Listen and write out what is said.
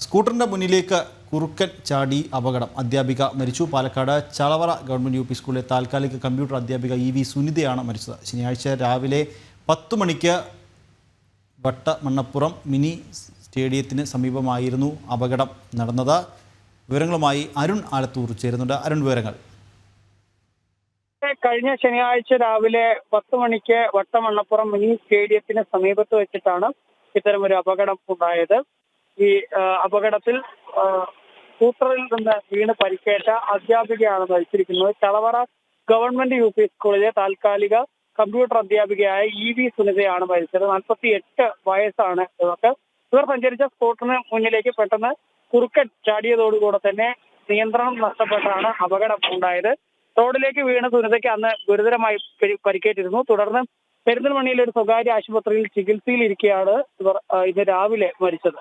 സ്കൂട്ടറിന്റെ മുന്നിലേക്ക് കുറുക്കൻ ചാടി അപകടം. അധ്യാപിക മരിച്ചു. Palakkad Chalavara government U P സ്കൂളിലെ താൽക്കാലിക കമ്പ്യൂട്ടർ അധ്യാപിക ഇ വി സുനിതയാണ് മരിച്ചത്. ശനിയാഴ്ച രാവിലെ പത്ത് മണിക്ക് വട്ടമണ്ണപ്പുറം മിനി സ്റ്റേഡിയത്തിന് സമീപമായിരുന്നു അപകടം നടന്നത്. വിവരങ്ങളുമായി അരുൺ ആലത്തൂർ ചേരുന്നുണ്ട്. അരുൺ വിവരങ്ങൾ. കഴിഞ്ഞ ശനിയാഴ്ച രാവിലെ പത്ത് മണിക്ക് വട്ടമണ്ണപ്പുറം മിനി സ്റ്റേഡിയത്തിന് സമീപത്ത് വെച്ചിട്ടാണ് ഇത്തരമൊരു അപകടം ഉണ്ടായത്. ഈ അപകടത്തിൽ സ്കൂട്ടറിൽ നിന്ന് വീണ് പരിക്കേറ്റ അധ്യാപികയാണ് മരിച്ചിരിക്കുന്നത്. ചളവറ ഗവൺമെന്റ് യു പി സ്കൂളിലെ താൽക്കാലിക കമ്പ്യൂട്ടർ അധ്യാപികയായ ഇ വി സുനിതയാണ് മരിച്ചത്. നാൽപ്പത്തി എട്ട് വയസ്സാണ് ഇവർക്ക് ഇവർ സഞ്ചരിച്ച സ്കൂട്ടറിന് മുന്നിലേക്ക് പെട്ടെന്ന് കുറുക്കൻ ചാടിയതോടുകൂടെ തന്നെ നിയന്ത്രണം നഷ്ടപ്പെട്ടാണ് അപകടം ഉണ്ടായത്. റോഡിലേക്ക് വീണ സുനിതയ്ക്ക് അന്ന് ഗുരുതരമായി പരിക്കേറ്റിരുന്നു. തുടർന്ന് പെരിന്തൽമണ്ണയിലെ ഒരു സ്വകാര്യ ആശുപത്രിയിൽ ചികിത്സയിലിരിക്കെയാണ് ഇവർ ഇന്ന് രാവിലെ മരിച്ചത്.